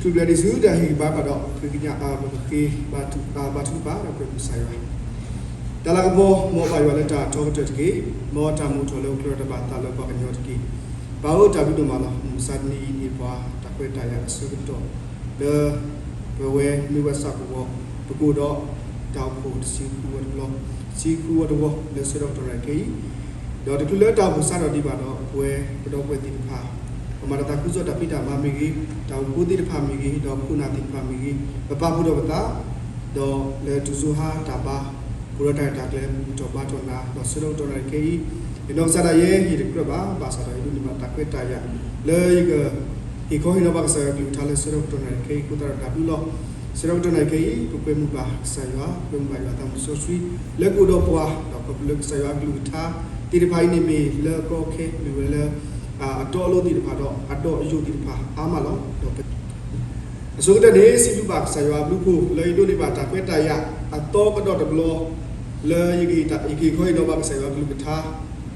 tu bla disu da hi ba ba do ki nya a ba ki ba tu ba ba tu ba da ko sai wa da la bo mo ba yo la ta to to ki mo ta mu to lo klo da ba ta lo ba ka nyo ki ba o ta bi do ma la sa ni ni ba ta ko ta ya su to le be we mi wa sa ko bo bu ko do ta ko si ku wa lo si ku wa do le so do to ra ki တော့ဒီလိုလဲတာဘူးစတော့ဒီပါတော့ဘွယ်ဘ တော့ဘွယ်တိဖာပမာတာကုဇောတပိတာမမီကြီးတော့ကိုတိတဖာမီကြီးတော့ခုနာတိဖာမီကြီးပပဘူးတော့ပတာတော့လေတူဇူဟာတာပါဘူရတာတာကလေတော့ဘာတော့နာတော့စတော့တော့ရကေဒီတော့စရရဲ့ဒီကရပါဘာစရရဲ့ဒီမှာတကွက်တာရလေကဒီကိုဟိနဘာကစရကလူထားလဲစတော့တော့ရကေကုတာတာဘူးလို့စတော့တော့ရကေပုကွေမှုပါဆာရွာပုမှုပါရွာတမ်းဆိုဆွီလက်ကိုတော့ပွားတော့ပပလကဆာရွာကလူထားတိတဖိုင်းနေမီလေကောခဲလူဝဲလေ အာအတော်လို့တိတဖာတော့အတော်အယုတိတဖာအာမလောတော့အစိုးရတဲ့စီလူပါဆာယွာဘလူဖို့လေဒိုနေပါတာကွဲတာရအတော်ကတော့တဘလောလေယဂီတာယဂီခွေတော့ပါဆာယွာဘလူကထား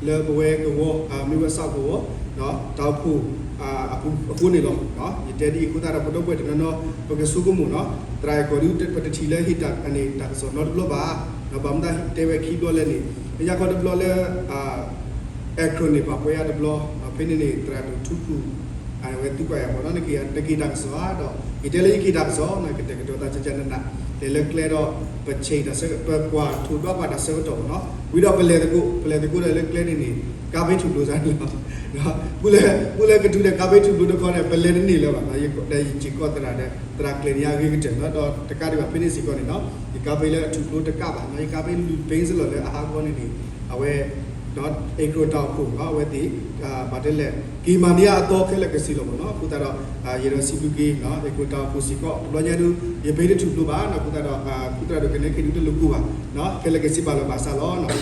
လေဘဝဲကောအာမိဝဆောက်ကောနော်တောက်ဖို့အာအခုအခုနေလောနော်ဒီတဲဒီခုတာတော့တော့ပွဲတနော်ပကဆုကမှုနော်တရိုင်ကိုရီတက်ပတချီလေဟိတာအနေတာဆိုနော်ဘလဘာနော်ဘာမဒါတဲဝဲခီတော့လဲနေ ya ko deploy le a acronym pa ya deploy pin ni tra to tu ku ai we tu kwa ya mo na ki ya de ki da so do i de le ki da so na ki de to ta cha cha na na le le clear do pa chei da se pa kwa thu do pa da se to no wi do pa le de ku pa le de ku le le clear ni ni ka bai thu lo sa ni no bu le bu le ka tu de ka bai thu lo de ko ne pa le ni le ba na ye ko de ji ko tra de tra clear ya ge ge de no do de ka de ba finish ko ni no ဒီကာဘေးလည်းအထူးလို့တကပါနော်ဒီကာဘေးလူဘိန်းစလို့လည်းအားကော နေနေအဝဲ dot acro dot ကိုနော်ဝဲဒီအာဗတ်တယ်လေဂီမန်နီယာအတော့ခဲလက်ကစီလို့ပေါ့နော်ခုတတော့အာရေရစီပူကေနော် acro dot ကိုစီကောဘလောညာဒူရေဘေးတထူလို့ပါနော်ခုတတော့အာခုတတော့ကနေခေတူတလူကူပါနော်ခဲလက်ကစီပါလို့ပါဆာလို့နော်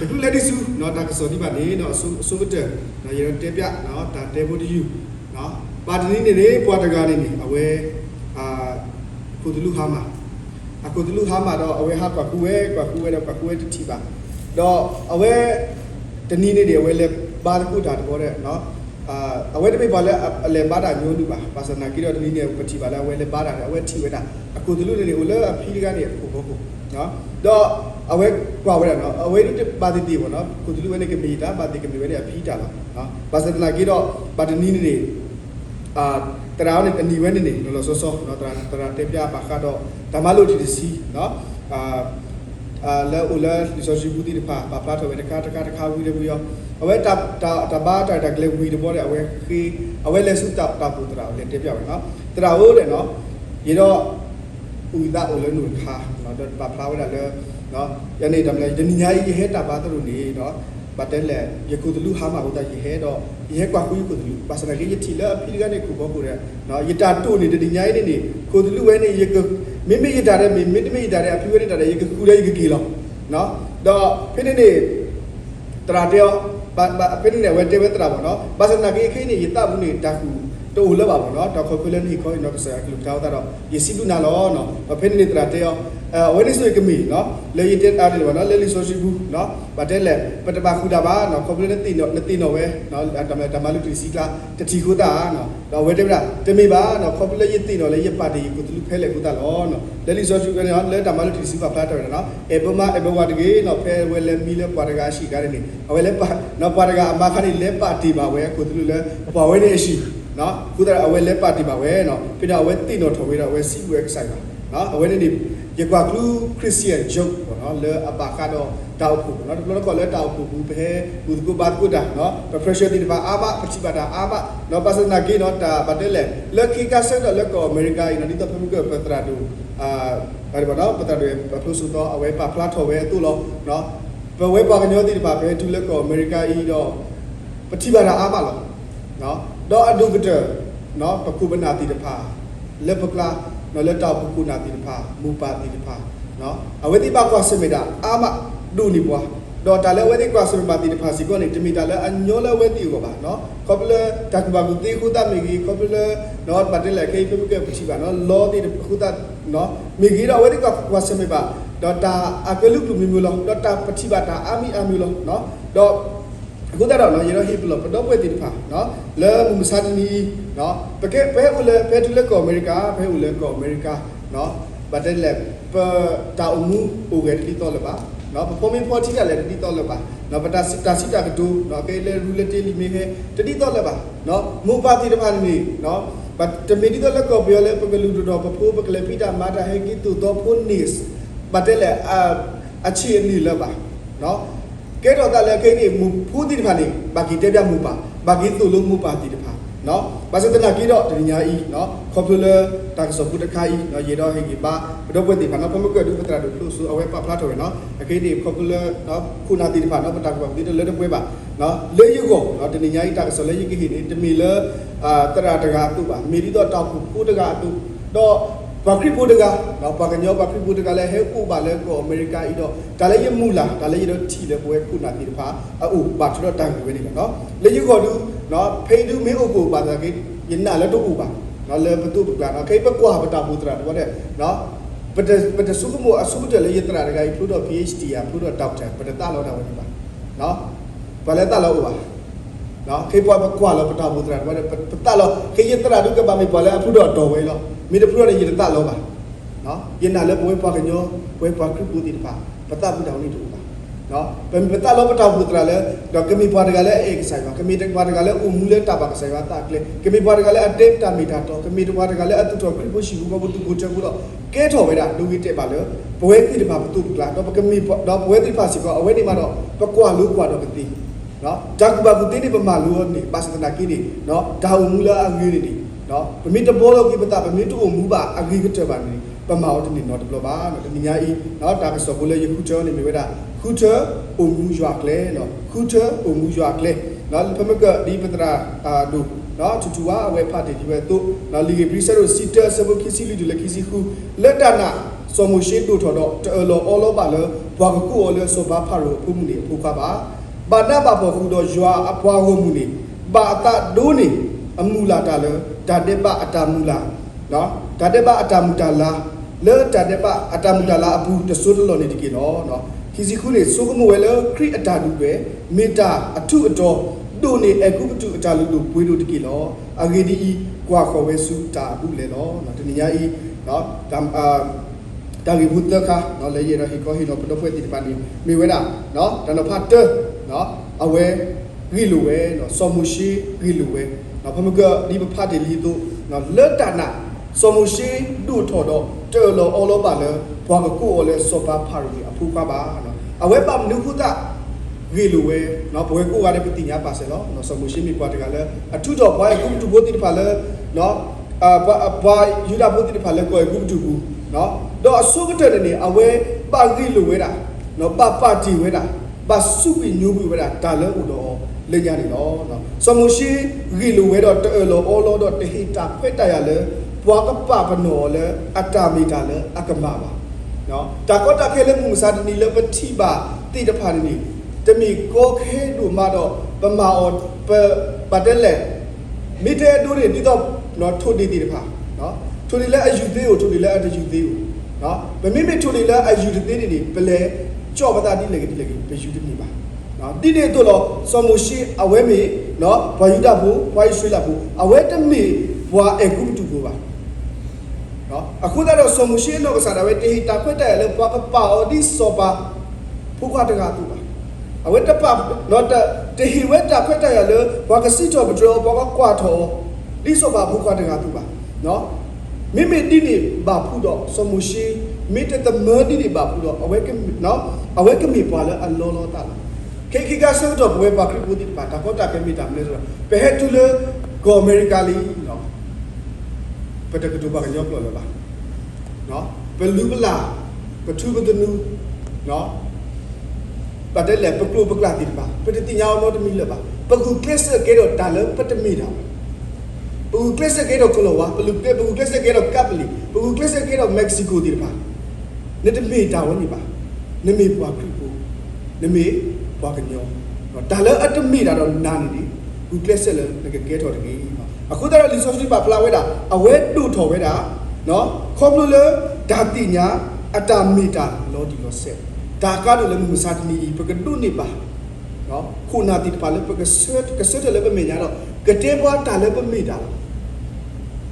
တခုလက်ဒီစုနော်တာကစောဒီပါနေနော်အဆုအဆုမတဲနော်ရေရတဲပြနော်တာတဲဘိုဒီယူနော်ပါတနီနေနေပွားတကားနေနေအဝဲအာခုတလူဟာမှာအခုတလူဟာမှာတော့အဝဲဟာကကူဝဲကကူဝဲတော့ကကူဝဲတတိပါတော့အဝဲ တနည်းနေတယ်အဝဲလဲဘာတကူတာတဘောတဲ့နော်အာအဝဲတပိပါလဲအလဲပါတာမျိုးလူပါပါစနာကြီးတော့တနည်းနေပတိပါလဲအဝဲလဲပါတာအဝဲထိဝဲတာအခုတလူနေနေဦးလဲအဖီးကနေအခုဘောကိုနော်တော့အဝဲကွာဝဲတာနော်အဝဲဒီပါတိတီပေါ့နော်ခုတလူဝဲနေကမီတာပါတိကမီဝဲနေအဖီးတာလားနော်ပါစနာကြီးတော့ပါတနည်းနေနေအာတရာနဲ့အနီဝဲနေနေလောလောဆောဆောနော်တရာတရာတက်ပြပါခါတော့ဓမ္မလို့ဒီစီနော်အာ အာလဲဦးလဲဒီဆိုရှိဘူးဒီပါပါပလာတော့ဝဲတခါတခါတခါဝီတယ်ဘူးရောအဝဲတာတာတဘာတာတကလေးဝီတယ်ပေါ့လေအဝဲခေးအဝဲလဲစုတာတာပူတရာလဲတက်ပြပါနော်တရာဟုတ်တယ်နော်ရေတော့ဦးတာဦးလဲနုခါနော်တော့ပါပလာဝဲလဲနော်ယနေ့တမလဲဒီညာကြီးဟဲတာပါတို့နေနော်ဘာတဲလဲယခုတလူဟာမှာဟုတ်တာရေဟဲတော့ရေကွာကူကိုတလူပါစနာကြီးတီလာဖီကနေခုဘောကိုရနော်ယတာတို့နေဒီညာကြီးနေကိုတလူဝဲနေရေက မိမိရတာတဲ့မိမိတမိရတာတဲ့အဖီဝဲနေတာတဲ့ရေကကူတဲ့ရေကကီလောနော်တော့ဖိနေနေတရာတဲ့ပါပါဖိနေနေဝဲတဲ့ဝဲတရာပေါ့နော်ပါစနာကြီးခိနေရတာဘူးနေတာကူတိုးလပါပေါ့နော်တော့ခေါ်ခွေးလည်းနေခေါ်နော်ကစားကလူတောက်တော့ရစီလူနာလောနော်ဖိနေနေတရာတဲ့ အဲဝဲနေဆွေကမီနော်လေရတဲ့အားတယ်ပေါ့နော်လေလီဆိုရှိဘူးနော်ဗတ်တဲ့လေပတပါခုတာပါနော်ခေါ်ခွေးလည်းတိနော်တိနော်ဝဲနော်တမတမလူတီစီကလာတတိခုတာနော်တော့ဝဲတဲ့ဗျတမေပါနော်ခေါ်ခွေးလည်းရတိနော်လေရပါတီကိုတလူဖဲလေခုတာလောနော်လေလီဆိုရှိကနော်လေတမလူတီစီကဖလာတော့နော်အေဘမအေဘဝတကေနော်ဖဲဝဲလေမီလေပွာတကာရှိကားနေအဝဲလေပါနော်ပွာတကာအမခါနေလေပါတီပါဝဲကိုတလူလေပွာဝဲနေရှိနော်ခုတာအဝဲလေပါတီပါဝဲနော်ပြတော့အဝဲတိနော်ထော်ဝဲတော့ဝဲစီဝဲဆိုင်ပါနော်အဝဲနေ ရကွာကလူခရစ်ယာန်ဂျုတ်ပေါ့နော်လေအပါကတော့တောက်ဖို့နော်ဒီလိုတော့လေတောက်ဖို့ဘူးဘဲဘူးကိုဘတ်ကိုတာနော် pressure ဒီပါအာမပချိပါတာအာမနော်ပါစနာကေနော်တာဘတယ်လေလက်ခိကဆက်တော့လက်ကောအမေရိကနော်ဒီတော့ဖမှုကပတရာတူအာဘာလို့နော်ပတရာတူပလုစုတော့အဝဲပါဖလာထော်ဝဲတူလို့နော်ဘဝဲပါကညောဒီပါဘဲတူလက်ကောအမေရိကဤတော့ပချိပါတာအာမလို့နော်တော့အဒုကတနော်ပကုဘနာတိတဖာလက်ပကလာ နော်လက်တောက်ပကုနာတိတဖာမူပါတိတဖာနော်အဝဲတိပါကွာစမေတာအာမဒူနီပွားတော့တာလဲဝဲတိကွာစမေပါတိတဖာစီကောနေတမီတာလဲအညောလဲဝဲတိကိုပါနော်ကောပလတကဘာကူတိခုတမီဂီကောပလနော်ပတ်တယ်လဲခေပပကပချိပါနော်လောတိခုတနော်မီဂီတော့ဝဲတိကွာစမေပါတော့တာအကလုကလူမျိုးလောတော့တာပချိပါတာအာမီအာမီလောနော်တော့ အခုတော့နော်ရေတော့ဟိပလောပတော့ပွဲတိဖာနော်လဲမစာတနီနော်ပကဲဘဲဦးလဲဘဲတူလဲကောအမေရိကဘဲဦးလဲကောအမေရိကနော်ဘတ်တယ်လဲပတာအမှုအိုဂဲတီတော့လပါနော်ပပေါ်မင်းပေါ်တီကလည်းတီတော့လပါနော်ပတာစစ်တာစစ်တာကတူနော်ကဲလဲရူလက်တီလီမေဟဲတီတော့လပါနော်မူပါတီတဖာနေနော်ဘတ်တမီတီတော့လကောပြောလဲပကလူတော့ပဖိုးပကလေပီတာမာတာဟဲကီတူတော့ဖွန်နစ်ဘတ်တယ်လဲအချီနီလပါနော် ကဲတော့တလည်းကိနေမူဖူးတိတဖာနေဘာကီတက်ပြမှုပါဘာကီတူလုံးမှုပါတိတဖာနော်ဘာစတနာကီတော့တညာဤနော်ခေါပလူလာတာကစပုတခါဤနော်ရေတော့ဟေကီပါတော့ပွေတိဖာနော်ပမကဒုပတရာဒုလို့ဆိုအဝဲပါဖလာတော်နော်အကိနေခေါပလူလာနော်ခုနာတိတဖာနော်ပတာကပါဒီတော့လက်တော့ပွေပါနော်လေယူကိုနော်တညာဤတာကစလေယူကီဟိနေတမီလာအာတရာတကာတူပါမေရီတော့တောက်ခုတကာတူတော့ ဘာခရီပိုတကနော်ပါကညောဘာခရီပိုတကလည်းဟဲကိုပါလဲကိုအမေရိကဤတော့ဒါလည်းရမူလာဒါလည်းရတော့ထီလည်းပွဲခုနာတိတဖာအိုဘာထတော့တန်ကိုပဲနေနော်လေယူကိုတူနော်ဖိန်တူမင်းအုပ်ကိုပါတာကိယနာလည်းတော့ဥပါနော်လေဘတုပကနော်ခေပကွာပတာပူတရာတော့တဲ့နော်ပတပတစုကမောအစုတလေယတရာတကဤဖလို့တော့ PhD อ่ะဖလို့တော့ doctor ပတတလောက်တော့ဝင်ပါနော်ဘာလဲတလောက်ဥပါနော်ခေပွားပကွာလောပတာပူတရာတော့ပတလောက်ခေယတရာဒုကပါမေပါလဲအဖလို့တော့တော်ဝဲလော mi de pro de yita ta lo ba no yin na le bo pa ka nyo bo pa kru pu ti pa pa ta bu daw ni tu ba no pe mi ta lo pa ta bu tra le do ke mi pa de ga le e ka sai ba ke mi de pa de ga le u mu le ta ba ka sai ba ta kle ke mi pa de ga le a te ta mi ta to ke mi de pa de ga le a tu to kru bu shi bu ba bu tu bu che bu do ke tho be da lu gi te ba le bo we ti de ba bu tu kla do ke mi do bo we ti pa si ko a we ni ma do pa kwa lu kwa do ke ti နော်ဒါကဘာဘူးတင်းနေပမာလူနေပါစတနာကင်းနေနော်ဒါဝမူလာအငွေနေနော် ဗမီတဘောလောကိပတာဗမီတူမူပါအဂိကတပါနေပမာအော်တနေနော်တဘလပါနော်တနညာဤနော်ဒါကစောဘလေယခုချောနေမြဝဒခုချောအုံမူရွာကလေနော်ခုချောအုံမူရွာကလေနော်ဖမကဒီပတရာအာဒုနော်ချူချူဝါအဝဲဖတ်တယ်ဒီဝဲတို့နော်လီဂီပရိစရိုစီတာဆဘခိစီလီဒလခိစီခုလက်တနာစောမရှိတို့ထော်တော့တော်လောအောလောပါလောဘွာကကူအောလောစောဘာဖာရိုဖုမှုနေဖုခပါဘာနာဘာဖို့ခုတော့ရွာအပွားဟိုမှုနေဘာတာဒိုးနေအမူလာတာလော ဒါတေပအတမူလာနော်ဒါတေပအတမူတာလာလေဒါတေပအတမူတာလာအဘူးတဆုတလောနေတကေနော်နော်ခီစီခုနေစုကမဝဲလေခရစ်အတာဒူပဲမေတာအထုအတော်တို့နေအခုပတုအတာလူတို့ပွေးတို့တကေလောအဂေဒီဤကွာခေါ်ဝဲစုတာဘူးလေနော်နော်တနည်းဤနော်ဒါအာတာဂီဘုတ္တခါနော်လေရဟိကောဟိနောပတပွဲတိပန်ဒီမေဝဲတာနော်ဒါတော့ဖတ်တနော်အဝဲဂီလိုဝဲနော်စောမှုရှိဂီလိုဝဲ နော်ဖမကဒီပဖတ်တယ်လီတို့နော်လွတ်တနာစောမှုရှိဒုထော်တော့တေလောအောလောပါလေဘွာကကိုအောလဲစောပါဖာရီအဖူကပါနော်အဝဲပမနုခုတာဂီလိုဝဲနော်ဘွဲကိုကလည်းပတိညာပါစေလောနော်စောမှုရှိမိပွားတကလည်းအထုတော့ဘွာကုတူဘိုတိဖာလေနော်အာဘွာယူဒာဘိုတိဖာလေကိုကုတူဘူးနော်တော့အစုကတဲ့နေအဝဲပါဂီလိုဝဲတာနော်ပပတီဝဲတာပါစုပြီးညိုးပြီးဝဲတာဒါလည်းဥတော် လေညာနေတော့နော်စမရှိဂီလိုဝဲတော့တဲလောအောလောတော့တဟိတာခွဲ့တရလဲဘွာကပပနောလဲအတ္တမီတာလဲအကမပါနော်တာကောတာခဲလဲမှုစာတနီလဲပတိပါတိတဖာနေတမီကိုခဲတို့မတော့ပမာအောပပတက်လဲမိတဲ့တို့တွေဒီတော့နော်ထိုဒီတိတဖာနော်ထိုဒီလဲအယူသေးကိုထိုဒီလဲအတယူသေးကိုနော်ဗမိမိထိုဒီလဲအယူသေးနေနေပလဲကြော့ပတာတိလေကတိလေကဘယူတိနေပါ နော်တိတဲ့တို့တော့စမရှိအဝဲမေနော်ဘယူတာဘူးဘွားရွှေလာဘူးအဝဲတမေဘွာအကုတူဘူးပါနော်အခုတော့စမရှိတော့ကစားတယ်တေဟီတာခွတ်တယ်လေဘွားကပါအော်ဒီစောပါဖုကတကတူပါအဝဲတပနော်တတေဟီဝဲတာခွတ်တယ်လေဘွားကစီတော့ဘဒရောဘွားကကွာထောဒီစောပါဖုကတကတူပါနော်မိမိဒီနေဘာဖူတော့စမရှိမိတတမဒီနေဘာဖူတော့အဝဲကနော်အဝဲကမိပွားလဲအလောလောတာလား ke ki ga so to bwe ba kri pudi pa ta ko ta ke mi ta mle so pe he tu le go america li no pe ta ku ba ga nyok lo la ba no pe lu bla pe tu ba nu no pa de le pe klo pe kla ti ba pe ti nya no de mi le ba pe ku kles ke do ta le pe te mi da pe ku kles ke do ko lo wa pe lu pe ku kles ke do kap li pe ku kles ke do mexico ti ba ne te mi ta wo ni ba ne mi bwa kri pu ne mi ဘွားကညောနော်ဒါလည်းအတမိတာတော့နာနေတယ်ခုကလစ်ဆက်လည်းငကကဲတော်တကြီးအခုတော့လီဆိုစတီပါဖလာဝဲတာအဝဲတူထော်ဝဲတာနော်ခေါပလူလေဒါတိညာအတမီတာလောဒီလောဆက်ဒါကတော့လည်းမစားတနီပကတုနေပါနော်ခုနာတိပါလေပကဆတ်ကဆတ်လည်းပမေညာတော့ကတဲ့ဘွားတာလည်းပမေတာ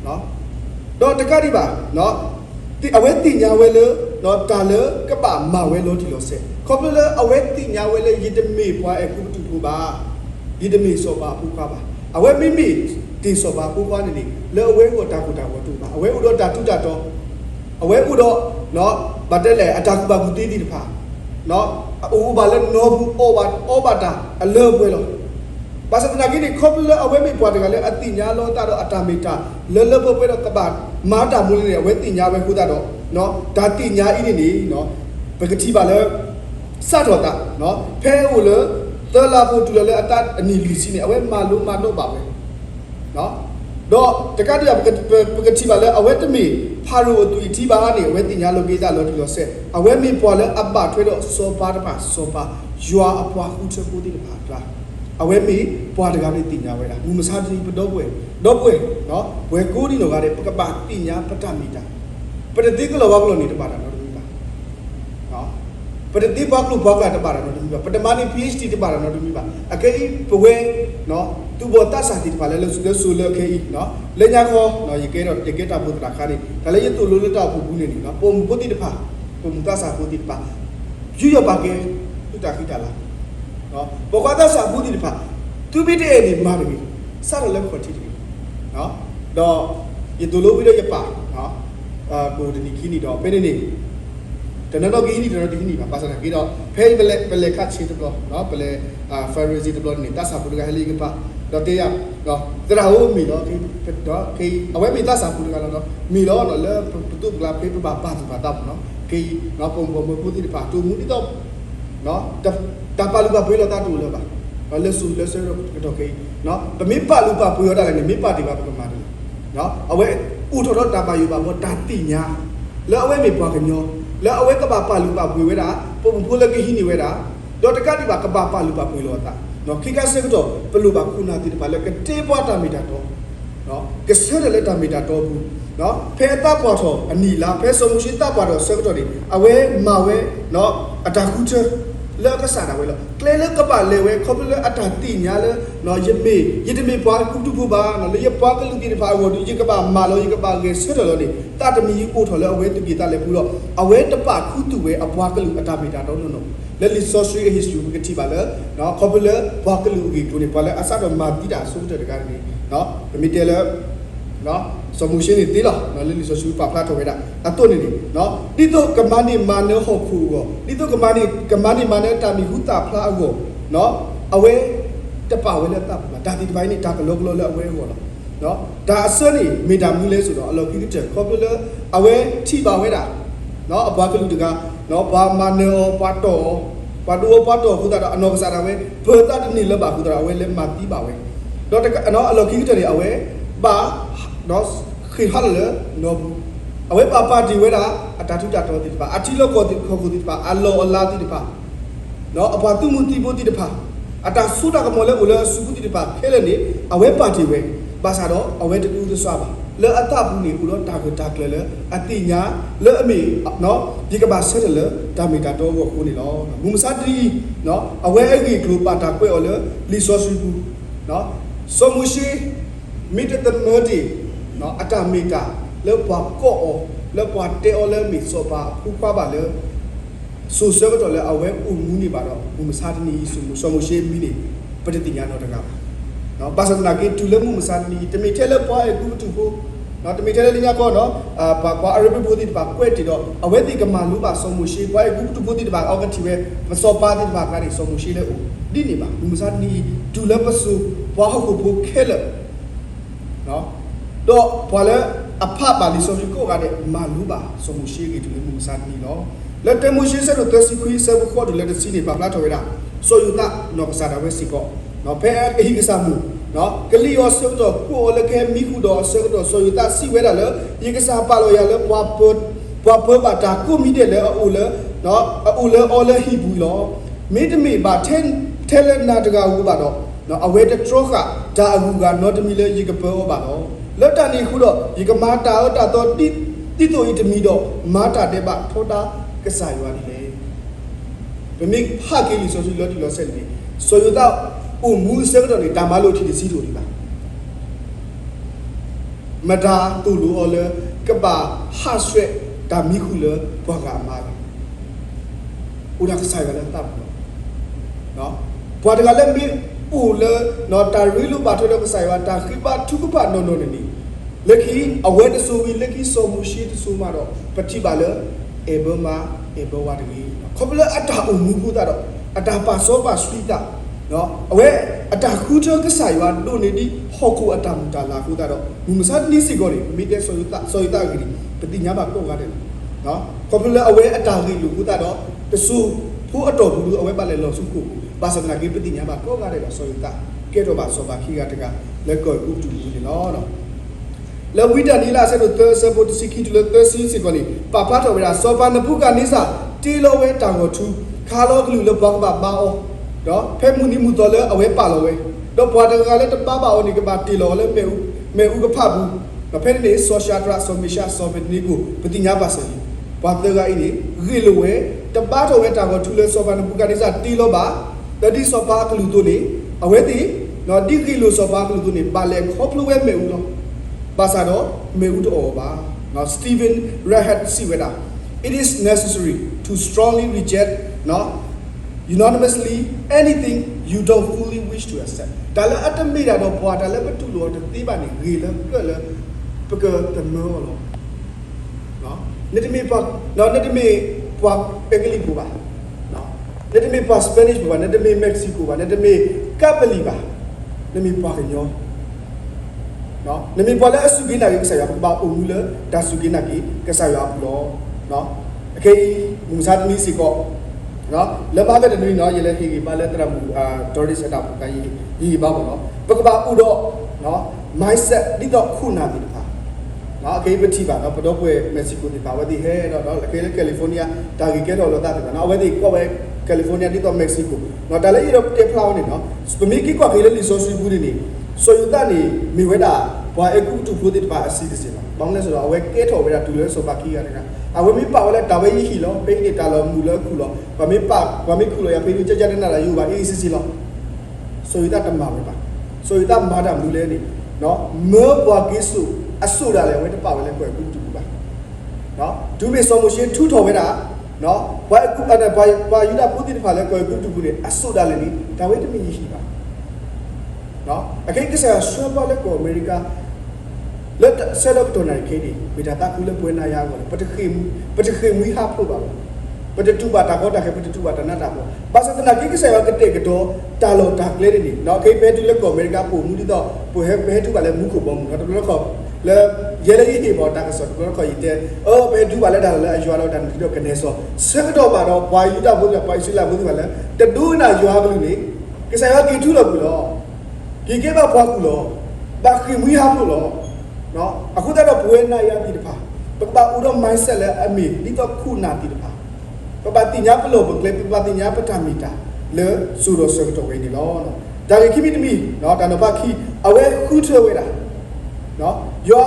နော်တော့တကတိပါနော်ဒီအဝဲတင်ညာဝဲလို့နော်တာလေကပမဝဲလို့ဒီလိုဆက် ခေါပလအဝဲတင်ညာဝဲလေယတမေဘွားအခုတူတူပါယတမေစောပါပူကပါအဝဲမိမိဒီစောပါပူကနေလေလေအဝဲကိုတာကူတာဝတူပါအဝဲဥတော့တာတုတာတော့အဝဲဥတော့နော်ဗတ်တယ်လေအတာကူပါဘူးတီးတီတဖာနော်အိုးဘာလဲနော်ဘူးအော်ဘာအော်ဘာတာအလောပွဲလို့ဘာသာတနာကိနေခေါပလအဝဲမိပွားတကလည်းအတိညာလောတာတော့အတာမီတာလလပပွဲတော့ကပါမာတာမူလေးအဝဲတိညာပဲခုတာတော့နော်ဒါတိညာဤနေနေနော်ပကတိပါလဲ စတော်တာနော်ဖဲဦးလေတလာဖို့တူလည်းအတအနီလီစီနေအဝဲမာလုံးမာတော့ပါပဲနော်တော့တကတည်းပကတိပါလဲအဝဲတမီဖာရိုအတူတီပါနေအဝဲတိညာလောပေးတာလို့ဒီလိုဆက်အဝဲမိပွားလဲအပထွေးတော့စောပါတပါစောပါယွာအပွားခုချက်ကိုတိတပါလားအဝဲမီပွားတကားလေးတင်ညာဝဲတာမူမစားတိပတော့ပွဲတော့ပွဲနော်ဝဲကိုဒီနောကတဲ့ပကပတင်ညာပတ္တမီတာပတတိကလောဘကလောနေတပါတာနော်ဒီပါနော် ပတတိဘကလောဘကတပါတာနော်ဒီပါပတမနီ PhD တပါတာနော်ဒီပါအကေပဝဲနော်သူဘောတဆာတိတပါလဲလို့ဆိုဆိုလကေနော်လေညာခေါ်နော်ရေကေတော့ရေကေတာဘုဒ္ဓခါနေဒါလည်းရတူလို့လို့တော့ဘူးဘူးနေနော်ပုံပုတိတပါပုံတဆာပုတိတပါယူရပါကေတူတာခိတာလားနော်ဘောကတာစာဘူးဒီတဖာသူပိတဲ့နေမာပြီစရလည်းခေါ်တိတယ်နော်တော့ယတူလို့ပြီးတော့ရပါနော်အာကိုဒီခီနီတော့ပဲနေနေ တနတော့ခီနီတော့ဒီခီနီပါပါစနာကြီးတော့ဖဲပလက်ပလက်ခတ်ချီတော့နော်ပလက်အာဖရီစီတော့နေတာစာဘူးကဟလီကပါတော့တေးရနော်တရာဟိုမီတော့ခေတော့ခေအဝဲမီတာစာဘူးကလည်းတော့မီတော့နော်လေပတုကလာပေပပါပါပါတော့နော်ခေနော်ပုံပုံပူတိပါတူမူဒီတော့နော်တတပါလူပါပွေးလို့တတူလို့ပါဘာလဲဆူလဲဆဲတော့ကေနော်ဗမေပါလူပါပွေးရတာလည်းမေပါတီပါပကမာတယ်နော်အဝဲဥထော်တော့တပါယူပါဘောတာတိညာလဲအဝဲမေပွားကညော လဲအဝဲကပါပါလူပါပွေးဝဲတာပုံပုံလကဟိနေဝဲတာတော့တကတိပါကပါပါလူပါပွေးလို့တာနော်ခိကစကတော့ပလူပါခုနာတိပါလဲကတေပွားတာမီတာတော့နော်ကဆဲတယ်လက်တာမီတာတော့ဘူးနော်ဖဲတပ်ပေါ်တော့အနီလာဖဲဆုံရှိတပ်ပေါ်တော့ဆက်တော့ဒီအဝဲမဝဲနော်အတာခုချေ လောက်ကစားတာဝဲလောကလဲလကပါလေဝဲခေါပလအတာတိညာလေနော်ယမေယတမေပွားကုတုဖူပါနော်လေယပွားကလူတိဖာဝဒီယကပါမာလောယကပါကေဆက်တော့လေတတမီကိုထော်လေအဝဲတပြေတလေဘူးတော့အဝဲတပခုတုဝဲအပွားကလူအတာမီတာတော့နော်လေလီဆိုရှယ်ဟစ်စတူကတိပါလေနော်ခေါပလပွားကလူကြီးကိုနေပါလေအစားတော့မာတိတာဆိုတဲ့တကားနေနော်မီတဲလေ နော်စမှုရှင်းနေသေးလားနော်လီဆိုရှူပါဖလာထော်ဝဲတာအတုတ်နေနေနော်ဒီတော့ကမနီမာနဟုတ်ခုကိုဒီတော့ကမနီကမနီမာနေတာမီဟူတာဖလာကိုနော်အဝဲတပဝဲလက်တပ်ဒါဒီဒီပိုင်းနေတာကလောကလောလက်အဝဲဟောလားနော်ဒါအစွန်းနေမီတာမူလဲဆိုတော့အလောကီတက်ခေါပလအဝဲထိပါဝဲတာနော်အဘွားကလူတကနော်ဘာမာနောပတ်တော်ပတ်တော်ပတ်တော်ခုတာအနောကစားတာဝဲဘောတာတနေလပါခုတာအဝဲလဲမာတီးပါဝဲတော့တကနော်အလောကီတက်နေအဝဲဘာ နော်ခိဟလနော်အဝဲပါပါဒီဝဲတာအတာထုတာတော်တိပါအတိလောကောတိခေါကိုတိပါအလောအလာတိပါနော်အဘသူမူတိဘိုတိတပါအတာဆုတာကမောလဲကိုလဲစုကုတိတပါခဲလဲနေအဝဲပါတီဝဲဘာသာတော့အဝဲတူတူဆွာပါလဲအတဘူးနေဦးတော့တာကတာကလဲအတိညာလဲအမေနော်ဒီကပါဆက်တယ်လဲဒါမီတာတော့ကိုနေလောမူမစာတီနော်အဝဲအကြီးကလိုပါတာကွဲ့ော်လဲလီဆောဆူဘူးနော်စမှုရှိမိတတမောဒီ နော်အတမီတာလဲပွားကော့လဲပွားတဲော်လဲမီဆောပါဖူပါပါလဲဆိုဆဲကတော့လည်းအဝဲဥမူနေပါတော့ဘုမစားတနီဆိုမှုဆောမှုရှိမီနေပတတိညာတော့တကားနော်ပါစနာကေတူလည်းမှုမစားတနီတမီထဲလည်းပွားရကူတူဖို့နော်တမီထဲလည်းလင်းရကောနော်အာပါပွားအရဘီဘိုဒီပါကွဲ့တီတော့အဝဲတိကမာလူပါဆောမှုရှိပွားရကူတူဖို့ဒီပါအောက်ကတိပဲမစောပါဒီပါကားဆောမှုရှိလေဦးဒီနေပါဘုမစားတနီတူလည်းပစုပွားဟုတ်ဖို့ခဲလေနော် တော့ပွားလည်းအဖပါလီဆိုပြီးကိုကတဲ့မာလူပါဆောမှုရှိကေတူလည်းမှုမစားတနီနော်လက်တမှုရှိစတော့တစီခွေးဆဘခေါ်တယ်လက်စီနေပါလာထော်ရတာဆိုယူတာနော်ကစားတာဝဲစီကောနော်ဖဲအဟိကစားမှုနော်ကလီယောဆတော့ကိုလကဲမိခုတော့ဆတော့ဆိုယူတာစီဝဲတာလေဒီကစားပါလို့ရလေပွားပုတ်ပွားပုတ်ပါတာကိုမိတယ်လေအိုလေနော်အိုလေအော်လေဟီဘူးလောမိတမီပါ10ထဲလနာတကဟူပါတော့နော်အဝဲတထရခဒါအကူကနော်တမီလေရေကပောပါတော့ လောတာနီခုတော့ယေကမာတာအတာတော့တိတိတိုဤတမီတော့မာတာတဲ့ပါထောတာကဆာယွာနေလေဘမိဟာကေလီဆိုစီလောတီလောဆက်နေဆိုယူတော့ဥမူဆက်တော့နေဒါမလို့ထီတစီတို့ဒီပါမဒါတူလူအော်လေကပါဟာဆွဲဒါမီခုလေဘွာကမာဥဒါကဆာယွာလည်းတပ်နော်ဘွာတကလည်းမီ ule no tarilu batolo kusaiwa takiba tukupa nono nini လက်ခီအဝဲတဆူဝီလက်ခီဆိုမှုရှိတဆူမှာတော့ပတိပါလအေဘမအေဘဝတကီခေါပလအတာအမှုကူတာတော့အတာပါစောပါဆွီတာနော်အဝဲအတာခုချကဆိုင်ဝတို့နေဒီဟောကူအတာမူတာလာကူတာတော့မူမစားနီစီကိုရီမိတဲ့ဆိုယတာဆိုယတာဂီပတိညာဘကောကတဲ့နော်ခေါပလအဝဲအတာဂီလူကူတာတော့တဆူဖို့အတော်ဘူးအဝဲပါလေလောစုကူဘာစနာဂီပတိညာဘကောကတဲ့ဆိုယတာကဲတော့ပါဆိုပါခိကတကလက်ကောကူတူဘူးနော် နော် le wida ni la se no te se bo si ki le te si si ko ni pa pa to ra so pa na pu ka ni sa ti lo we ta ngo thu kha lo glu le ba ba ba o do phe mu ni mu to le awe pa lo we do bwa da ga le ta ba ba o ni ka ba ti lo le me u me u ka pha bu no phe ni so sha tra so mi sha so bit ni ko pati nya ba se ni bwa da ga i ni ri lo we ta ba to we ta ngo thu le so pa na pu ka ni sa ti lo ba da di so pa glu to ni awe ti no di ri lo so pa glu to ni ba le khop lo we me u lo ဘာသာတော့မေဦးတော်ပါနော် Stephen Rahat Siweda it is necessary to strongly reject နော် unanimously anything you don't fully wish to accept ဒါလည်းအတမိတာတော့ဘွာဒါလည်းမတူလို့တတိပါနေရေလည်းကလည်းပကတမောလို့နော်နေတမီပါနော်နေတမီပွားပက်ကလေးပူပါနော်နေတမီပါစပနစ်ပူပါနေတမီမက္ကဆီကိုပါနေတမီကပ်ပလီပါ နေမီပွားကညော no nemi bola asugi na ki saya ba umula da sugi na ki ke saya lo no okay musa ni si ko no le ba ga de ni no ye le ki ba le tra mu a doris ada ka yi yi ba bo no ba ka ba u do no mindset di do khu na di pa no okay ba ti ba no ba do pwe mexico di pa wa di he no no ke le california da ki ke do lo ta ta no wa di ko we california di do mexico no da le yi do te flower ni no spemi ki ko ke le li so su bu ni ဆိုယူတာနေမိဝဲတာ ဘွာအကူတူဖိုးတဲ့ပါအစီတစီပါဘောင်းလဲဆိုတော့အဝဲကဲထော်ဝဲတာတူလဲဆိုပါခီရတယ်ကအဝဲမိပါဝဲလဲတာဝဲဟီလောပိနေတာလောမူလောခုလောဗမိပါဗမိခုလောရပိနေကြကြတဲ့နာလာယူပါအေးစီစီလောဆိုယူတာတမဝဲပါဆိုယူတာမာတာမူလဲနေနော်မောဘွာကိစုအဆူတာလဲဝဲတပါဝဲလဲကွယ်ကူတူပါနော်ဒူမေဆောမိုရှင်ထူထော်ဝဲတာနော်ဘာကူအဲ့ဘာဘာယူတာပူတိတဖာလဲကွယ်ကူတူကူနေအဆူတာလဲနေဒါဝဲတမီရှိပါနော်အကိတ်ကစားဆွဲပါလက်ကိုအမေရိက လက်ဆက်လောက်တော်နိုင်ခေဒီမိတာတာကူလက်ပွဲနာရကောပတခိမပတခိမီဟာဖို့ပါပတတူပါတာကောတာခေပတတူပါတနာတာပေါ့ပါစတနာကိကစားရကတဲ့ကတော့တာလောတာကလေးနေနော်ခေဘဲတူလက်ကိုအမေရိကပို့မှုတော့ပို့ဟဲဘဲတူပါလဲမှုခုပုံနော်တော်တော်ခေါ်လဲရဲလေးဟေပေါ်တာကဆိုတော်ခေါ်ရတဲ့အော်ဘဲတူပါလဲတာလဲအရွာတော့တန်ဒီတော့ကနေဆိုဆက်တော့ပါတော့ဘွာယူတာဘုရားပိုင်စီလာဘုရားလဲတဒူးနာရွာဘလူနေကစားရကီထူတော့ဘူးလို့ဒီကေဘဖွားကူလောဘာခိမီဟာဖလို့ နော်အခုတော့ဘွေးနာရပြီတဖာပပဦးတော့ mindset လဲအမီဒီတော့ခုနာပြီတဖာပပတိညာဖလို့ဘကလေပပတိညာပတမီတာလေဆူရောဆကတော့ဝင်းနေလောနော်ဒါလေခိမီတမီနော်ဒါတော့ဘာခိအဝဲခုထဝဲတာနော်ယော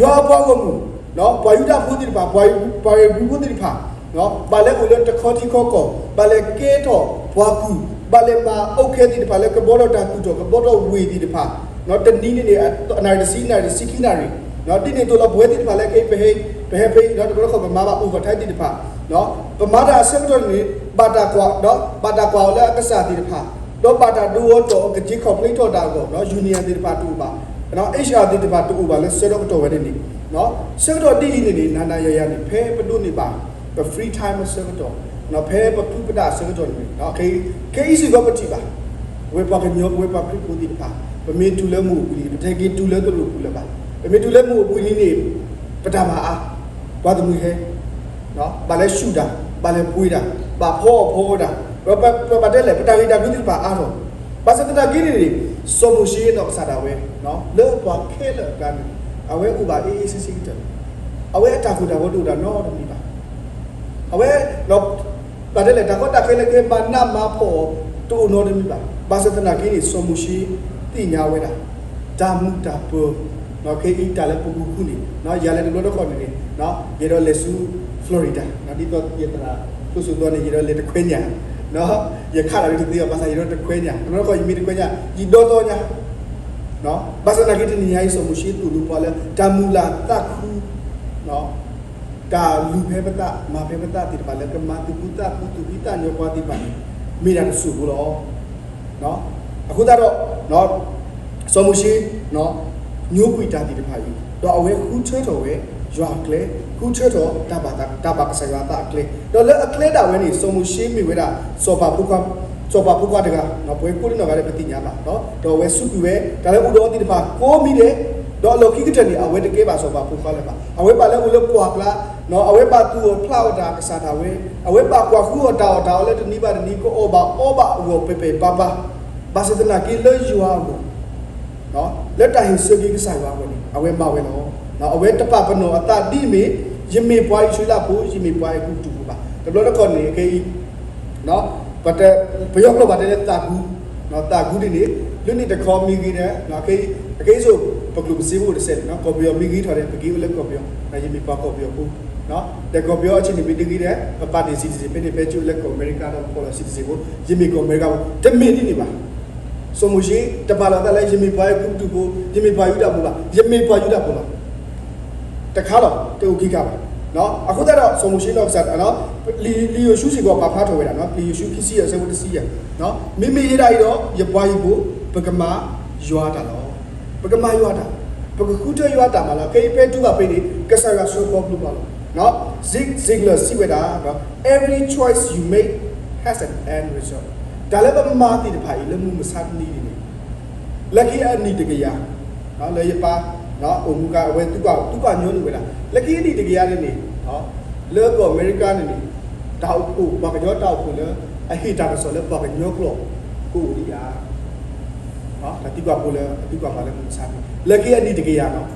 ယောဘောကမှုနော်ဘွာယူတာဖူးတိတဖာဘွာယူဘွာယူဘူးတိတဖာနော်ဘာလဲကိုလေတခေါတိခေါကောဘာလဲကေတော့ဘွာကူဘာလဲမှာအုတ်ခဲတိတဖာလဲကဘောတော့တာကူတော့ကဘောတော့ဝေတိတဖာ နော်တနီးနေနေအနာရစီနာရစီခိနာရနော်တိနေတော့လဘွဲတိတဖာလဲကေဖေဟေဘဟေဖေနော်တော့ခေါ်မမအိုဗာထိုက်တိတဖာနော်ပမာဒအဆက်တော့နေဘာတာကွာနော်ဘာတာကွာလဲအကစားတိတဖာတော့ဘာတာဒူဝတော့ကကြီးခေါပလိတော့တာကောနော်ယူနီယံတိတဖာတူပါနော် HR တိတဖာတူပါလဲဆက်တော့တော့ဝဲနေနေနော်ဆက်တော့တိနေနေနာနာရရနေဖဲပဒုနေပါ free time ဆက်တော့နော်ဖဲပပုပဒါဆက်တော့နေနော်ခေခေးစီကပတိပါ ဝေပါကညောဝေပါခရကိုတိပါပမေတူလဲမှုဘူးတကယ်တူလဲတို့ဘူးလဲပါပမေတူလဲမှုဘူးနေနေပဒမာအားဘာသမီးဟဲနော်ဘာလဲရှူတာဘာလဲပွေးတာဘာဖောဖောတာဘာဘာဘာတဲ့လဲပတာဂီတာဘူးတိပါအားတော့ဘာစကတာကြီးနေစုံမရှိတော့စားတာဝဲနော်လောပါခဲလကန်အဝဲဥပါအေးအေးစစ်စစ်တယ်အဝဲအတာကူတာဝတ်တူတာနော်တမီပါအဝဲတော့ဘာတဲ့လဲတကောတာခဲလေကေဘာနာမဖောတူနော်တမီပါ ဘာစကတာကြီးနေစုံမရှိတိညာဝဲတာဒါမှုတာပေါ်နော်ခေအီတာလည်းပူပူခုနေနော်ရလည်းလောတော့ခေါ်နေနေနော်ရေတော့လက်စုဖလော်ရီဒါနော်ဒီတော့ပြေတရာသူစုတော့နေရေတော့လက်တခွေးညာနော်ရခါလာပြီးတေးပါစာရတော့တခွဲညာကျွန်တော်ကယမီတခွဲညာဒီတော့တော့ညာနော်ဘာစနာကိတနီဟိုင်းဆိုမရှိတူလူပေါ်လဲတမူလာတခုနော်ကာလူဖေပတာမာဖေပတာတိပါလဲကမာတိပုတာပုတူပိတာညောပါတိပါမိရဆူဘူးလော နော်အခုတော့နော်ဆိုမရှိနော်ညိုးကွီတာတိတဖာကြီးတော့အဝဲခုချွဲတော်ဝဲရွာကလေခုချွဲတော်တဘာတာတဘာကဆိုင်ဝါတာကလေတော့လဲအကလေတာဝဲနေဆိုမရှိမိဝဲတာစောပါပုကစောပါပုကတကနော်ပွဲကိုရနော်ဗါတဲ့ပတိညာပါနော်တော့ဝဲစုပြဝဲဒါလည်းဥတော်တိတဖာကိုမိတယ် တော့လောကိကတနေအဝဲတကဲပါစောပါပုကလည်းပါအဝဲပါလဲဦးလို့ပွာကလာနော်အဝဲပါသူကိုဖလောက်တာကစားတာဝဲအဝဲပါကွာခုတော့တာတာလဲတနိပါတနိကိုအောပါအောပါဦးကိုပေပေပါပါဘာစဒနာကိလေယူအောင်နော်လက်တိုင်စကိကဆိုင်ပါဝင်အဝဲမဝဲနော်နော်အဝဲတပပနောအတတိမေယမေပွားရွှေလာဖို့ယမေပွားကူတူပါတဘလတော့ကနေခေနော်ဘတ်ဘယောက်လို့ပါတယ်တာကူနော်တာကူဒီနေလူနေတခေါ်မိကြီးတဲ့နော်ခေ အကေးဆိုပကလူစီဘူးတဲ့ဆက်နော်ကော်ပီယောမိကြီးထားတဲ့ပကီဦးလက်ကော်ပီယောနိုင်ယမေပွားကော်ပီယောဘူးနော်တဲ့ကော်ပီယောအချင်းမိတကြီးတဲ့ပါတီစီတီပဲနေပဲကျူလက်ကော်အမေရိကန်တော့ပေါ်လာစီတီကိုယမေကော်အမေရိကန်တမင်းနေပါဆိုမှုရှိတပါလာတဲ့လည်းယမေပွားကူတူဖို့ယမေပွားယူတာဘူးလားယမေပွားယူတာဘူးလားတခါတော့တူခိကပါနော်အခုတော့ဆိုမှုရှိတော့ဆက်နော်လီလီယိုရှုစီကပါဖားထော်ရတာနော်လီယိုရှုခစီရဆေဝတ်စီရနော်မိမိရတာတော့ရပွားယူဖို့ပကမာယွာတာလော ပကမာယွာတာပကခုတယွာတာမလားကေပဲတူကပေးနေကဆရာဆိုပေါ်လို့ပါလို့နော် zig ziglar စီဝတာနော် every choice you make has an end result ဒါလည်းပမာတိတဖိုင်လမှုမစားနီးနေ lucky အနီတကရနော်လေပါနော်အုံမူကအဝဲသူကသူကညိုးနေဝဲလား lucky အနီတကရနေနေနော်လေကောအမေရိကန်နေနေတောက်ကိုဘာကကြောတောက်ကိုလေအဟိတာဆိုလေဘာကညိုးကလို့ကိုဒီယာ နော်တတိကပိုလေတတိကဘာလဲမစားဘူး lucky အနီတကရနော်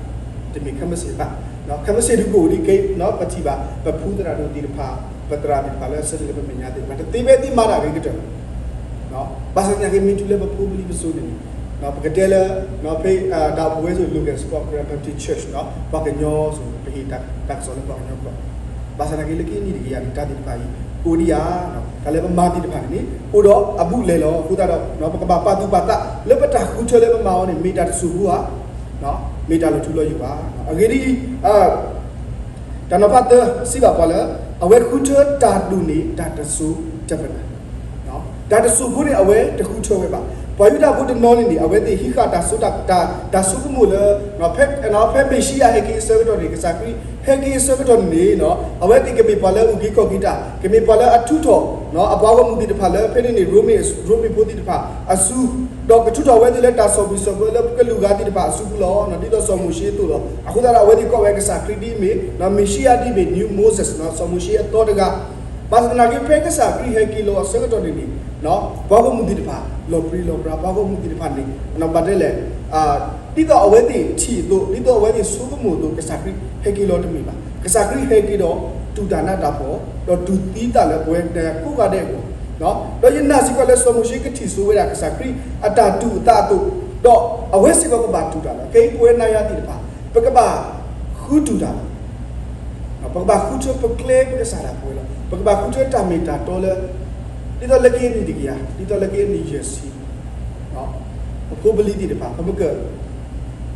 တမီခမစီပါနော်ခမစီဒီကိုဒီကေနော်ပတိပါပဖူးတရာတို့ဒီဖာပတရာဒီဖာလဲဆက်လေပမညာတိမတတိပဲတိမာတာပဲကတော့နော်ဘာစညာကေမီတူလေပဖူးဘလီပစိုးနေနော်ပကတဲလာနော်ဖေးအာဒါဘွေးဆိုလူကစပေါ့ဂရမ်ပတီချာနော်ဘာကညောဆိုပဟိတက်တက်ဆိုလေဘာကညောပေါ့ဘာစနာကေလကီနီဒီယာတာတိပါယီ ကိုဒီယာနော်ဒါလည်းမာတိတဖာနေကိုတော့အပုလေလောခုတာတော့နော်ပကပါပါတူပါတလေပတာခုချလေမမောင်းနေမီတာတဆူဘူးဟာနော်မီတာလို့ထူလို့ယူပါအဂေဒီအာတနပတ်တစီပါပါလေအဝဲခုချတာတူနေတာတဆူတက်ပါနော်ဒါတဆူဘူးနေအဝဲတခုချောပဲ ပါဘာယူတာဘုဒ္ဓနောနေအဝဲတိဟိခတာဆုတာတာဒါဆုကမူလနော်ဖက်နော်ဖက်မေရှိယာဟေကိဆေဗတော်ဒီကစားကရီဟေကိဆေဗတော်နေနော်အဝဲတိကမေပါလဲဥကိကောကိတာကမေပါလဲအထုတော်နော်အပွားဝမှုတိတဖာလဲဖဲနေရိုမေရိုမေပိုတိတဖာအဆူတော့ကထုတော်ဝဲတိလက်တာဆောဘီဆောဘလဲကလူကတိတဖာအဆူလောနော်တိတော့ဆောမှုရှိတူတော့အခုဒါအဝဲတိကောဝဲကစားကရီဒီမေနော်မေရှိယာဒီမေနျူမိုးဆက်နော်ဆောမှုရှိအတော်တက ဘာသနာကိဖဲကစားကရီဟေကီလောဆေဗတော်နေနော်ဘောကမှုတိတဖာလောပရီလောပရာဘောကမှုတိတဖာနေနော်ဘာတဲ့လဲအာတိတော့အဝဲတိချီတို့တိတော့အဝဲတိဆုကမှုတို့ကစားကရီဟေကီလောတမီပါကစားကရီဟေကီတော့တူဒါနာတာပေါ်တော့တူတီးတာလည်းဘွဲတဲ့ကုကတဲ့ကိုနော်တော့ယနာစီကလည်းဆိုမရှိကတိဆိုဝဲတာကစားကရီအတာတူအတာတူတော့အ ဝဲစီကကဘာတူတာလဲကိပွဲနာရတိတဖာပကဘာခုတူတာနော်ပကဘာခုချပကလေပကစားတာပွဲလားပကဘာခုချတာမီတာတော်လဲ dito lagi ni digia dito lagi ni jesi no ko beli di depan ko ke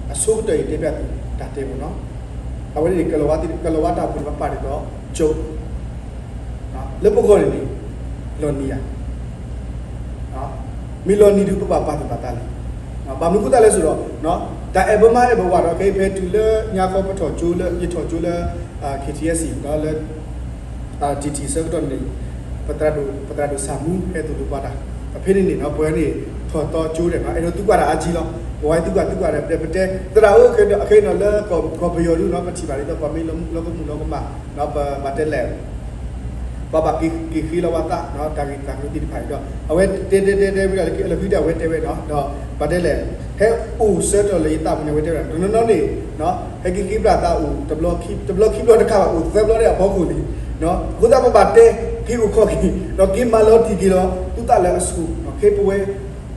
aso de de ba ta te mo no awali ni kalau wati kalau wata pun ba pa de do jo no le po ko ni lo ni ya no mi lo ni du pa pa ta ta le no ba mu ku ta le so do no da e ba ma e ba wa do ke be tu le nya ko pa tho jo le yi tho jo le KTSC no le DT circuit ni ပတရဒုပတရဒုစာမှုဟဲ့သူလူပါတာအဖေနေနေနော်ပွဲနေထော်တော်ကျိုးတယ်နော်အဲ့တော့သူကတာအကြီးလောဘဝသူကသူကတယ်ပြပတဲတရာဟုတ်ခေအခေနော်လဲကောကောဘယောလူနော်မချီပါလေတော့ပမေလုံးလောကမှုလောကမနော်ပမတဲလဲပပကိကိခီလောဝတာနော်တာဂီတာဂီတိဖိုင်တော့အဝဲတဲတဲတဲတဲပြီးတော့အလဖီတာဝဲတဲပဲနော်တော့ပတဲလဲဟဲအိုဆတ်တော်လေးတာမနေဝဲတဲတာနော်နော်နေနော်ဟဲကိကိပလာတာအိုဒဘလခိဒဘလခိတော့တခါအိုဒဘလရဲ့ဘောကူလီ နော်ဘုဒ္ဓဘဘတဲကိကိုခေါကိတော့ကိမလောတီကီလောတူတာလဲအဆူနော်ခေပွဲ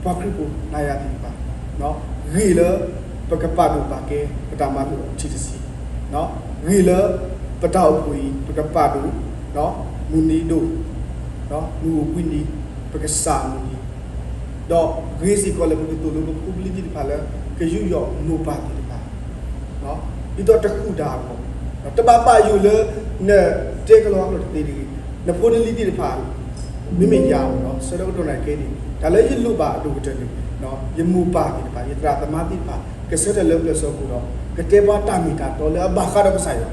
ဘာခရီကိုနာယာတိပါနော်ရီလပကပဒုပါကေပတမတုချီတစီနော်ရီလပတောက်ပူပကပဒုနော်မူနီဒုနော်မူကွီနီ porque sabe do grisi ko le bu tu lu publicity di pala ke yu yo no pa di pa no di do ta ku da ko ta ba pa yu le ne te ko lo lo ti di ne po ni di di pa mi mi ya no so do do na ke ni da le yu lu ba du te ni no yu mu pa di pa yu tra ta ma di pa ke so de le le so ku do ke te ba ta mi ta to le ba kha da ba sa yo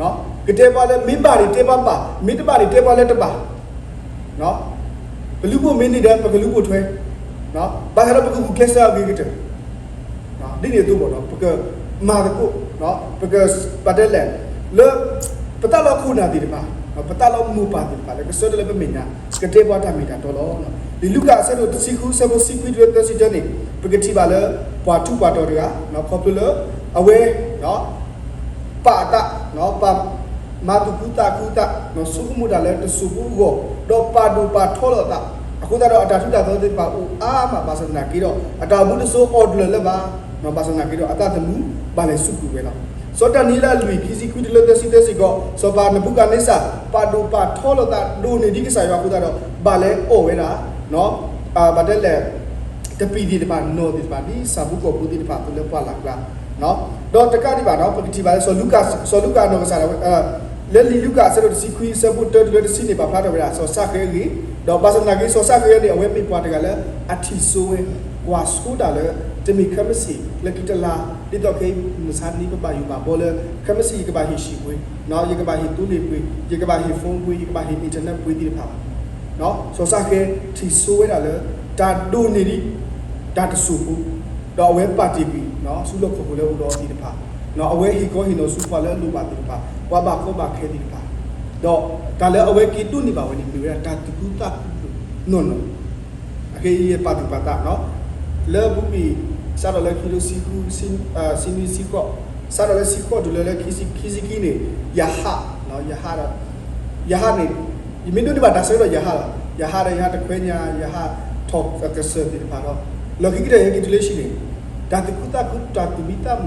နော်ကတဲ့ပါလဲမိပါရီတေပါပါမိတပါရီတေပါလဲတပါနော်ဘလူကိုမင်းနေတဲ့ပကလူကိုထွဲနော်ဘာသာပကကူကက်ဆာဂီဂတဲ့နော်ဒီနေတော့ဘောနော်ပကမာ တကိုနော်ပကပတ်တယ်လေလေပတလောက်ခုနာဒီတပါနော်ပတလောက်မူပါဒီပါလေကစောတယ်ပဲမင်းနာကတဲ့ပါတာမီတာတော်လို့နော်ဒီလူကဆက်လို့တစီခုဆက်ဖို့စီကွီတွေတစီတဲ့နေပကတိပါလဲပွားထူပွားတော်တွေကနော်ခေါပလအဝဲနော် pa ta no pa ma tu ku ta ku ta no su ku mu da le tu su ku go do pa do pa tho lo ta အခုတော့အတာထုတာသောတိပါဦးအာမပါစနာကီတော့အတာဘူးတဆိုအော်ဒလလည်းပါ နော်ပါစနာကီတော့အတာတမှုပါလေစုကူပဲလားစောတနီလာလူခီစီကွီတလတစီတစီကောစောပါနဘုကနေစာပါဒူပါထောလတာဒူနေဒီကစားရခုတော့ပါလေအိုဝဲတာနော်အာဗတ်တယ်တပီဒီတပါနိုဒီတပါဒီစာဘူးကိုပူဒီတပါသူလည်းပါလာကလားနော်တော့တကတိပါနော်ပကတိပါဆိုလူကာဆိုလူကာနော်ကစားတော့အာလဲလီလူကာဆိုတော့စီခွီဆပ်ဘူးတော်တော်စီနေပါဖလာတော့ဗျာဆိုစခဲကြီးတော့ပါစနာကြီးဆိုစခဲရဲ့အဝဲမိပွားတကလည်းအထီဆိုးဝဲကွာစကူတာလည်း တမီခမစီလက်ကတလာဒီတော့ကေမစနီပပယူပါဘောလခမစီကဘာဟီရှိဝဲနော်ယေကဘာဟီတူနေပွေယေကဘာဟီဖုန်းပွေယေကဘာဟီအင်တာနက်ပွေဒီပါနော်ဆိုစခဲထီဆိုးဝဲတာလည်းဒါဒိုနေဒီဒါတဆူဘူးတော့ဝဲပါတီပီနော်ဆုလို့ခုခုလဲဦးတော်ဒီတဖာနော်အဝဲဟီကိုဟီနိုဆုပါလဲလူပါဒီတဖာဝါဘာကိုဘာခဲဒီတဖာတော့ဒါလည်းအဝဲကီတုနေပါဝင်ဒီရတာတူတူတာနော်နော်အကေးပါတီပါတာနော်လဲဘူးပီ စားတော့လဲခီလိုစီကူစင်အာစင်နီစီကောစားတော့လဲစီကောဒူလဲလဲခီစီခီစီကီနေယဟာနော်ယဟာတော့ယဟာနေဒီမင်းတို့ဒီမှာဒါဆိုတော့ယဟာယဟာရယဟာတခွေညာယဟာ top ကဆပ်ဒီပါတော့လောကီကရဲ့ကီတလေးရှိနေ da te kuta kuta tu bita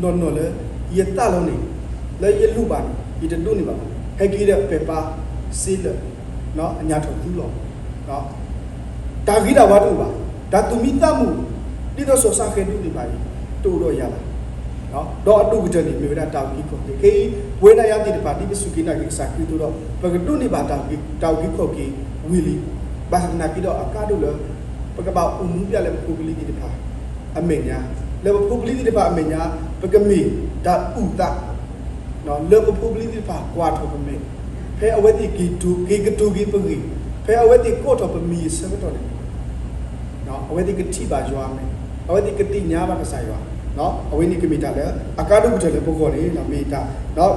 no no le ye ta lo ni le ye lu ba ni te du ni ba he ki de pe pa si le no anya tho tu lo no da gi da wa tu ba da tu mi ta mu di do so sa khe du ni ba ni tu do ya ba no do atu gi de ni me da ta gi ko ke ke we na ya ti de ba di bi su ki na gi sa ki tu do ba gi tu ni ba ta gi ta gi ko ki wi li ba sa na ki do aka du le ba ka ba u mu pya le ko gi li di de ba အမေညာလေပူပလီဒီပါအမေညာပကမီဒါဥတာနော်လေပူပလီဒီပါကွာထောပမေဖဲအဝဲတိကီတူကီကတူကီပဂီဖဲအဝဲတိကိုထောပမီစမတော်လေနော်အဝဲတိကတိပါရွာမယ် အဝတိကတိညာမကဆိုင်ပါနော်အဝိနိကမိတာလဲအကာဒုကတဲ့ပုဂ္ဂိုလ်လေးနော်မိတာနော်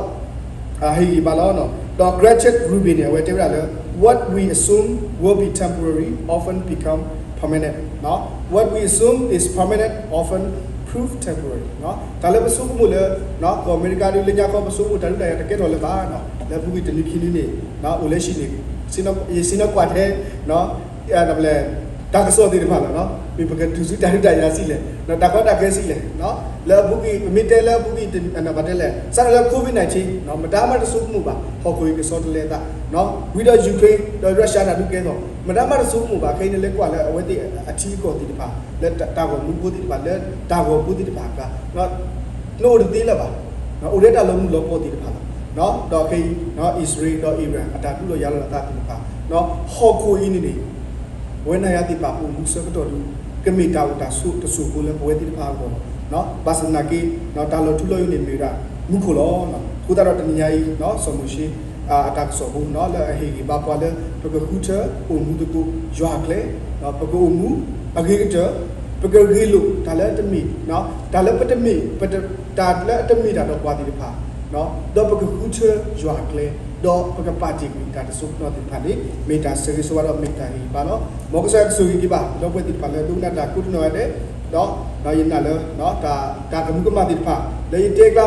အဟိဘာလောနော် the graduate group in where tell la what we assume will be temporary often become permanent နော် what we assume is permanent often prove temporary နော်ဒါလည်းမဆိုးမှုလေနော်အမေရိကန်လူလညာကမဆိုးမှုတလူတရားတကယ်တော့လည်းပါနော်လက်ဘူးတလူခင်းနေနော်ဦးလက်ရှိနေစင်တော့စင်တော့ကွာတဲ့နော်အဲ့ဒါလည်းဒါကစောတည်တယ်ပါလားနော် ပေပကတူစုတိုင်းတိုင်းရစီလေနော်တခါတခဲစီလေနော်လေဘူးကီမီတဲလေဘူးကီနော်ဗတ်လေဆရာလေကိုဗစ် -19 နော်မတားမတဆုမှုပါဟော်ကိုကစောတလေတာနော်ဝီဒယူကရိန်းဒေါ်ရုရှားနာလူကဲတော့မတားမတဆုမှုပါခိုင်းနေလေကွာလေအဝဲတိအထီးကောတိတပါလေတာကောမူကိုတိတပါလေတာကောပုတိတပါကနော်လို့တေးလေပါနော်အိုရတာလုံးလောပေါ်တိတပါနော်ဒေါ်ခိနော်အစ္စရေးဒေါ်အီရန်အတာပြုလို့ရလာတာတိတပါနော်ဟော်ကိုအင်းနေနေဝဲနာရတိပါပုံမှုစကတော့ ကမေတာတာဆုတဆုကိုလည်းပွဲတိအားပေါ့နော်ဘာစနာကေနော်တာလထုလို့ယူနေမိတာမုခလောနော်ခုတတော်တညာကြီးနော်ဆမရှိအာတက်ဆောဘူးနော်လေဟေဂီဘာပွာလေပကခုချအုံမှုတကူရွာကလေနော်ပကုံမှုအဂေတပကဂေလုဒါလည်းတမိနော်ဒါလည်းပတမိပတဒါလည်းတမိဒါတော့ပွားတိဖာနော်တော့ပကခုချရွာကလေ တော့ပကပါတိကတာတဆုတော့တိဖာလေမေတာစရိစဝရမေတာဟီပါနော်မောကဆာဆူကြီးပါတော့ပတိဖာလေဒုနာတာကုတနောတဲ့တော့တော့ရင်နာလေနော်ဒါဒါကမှုကမတိဖာလေတေက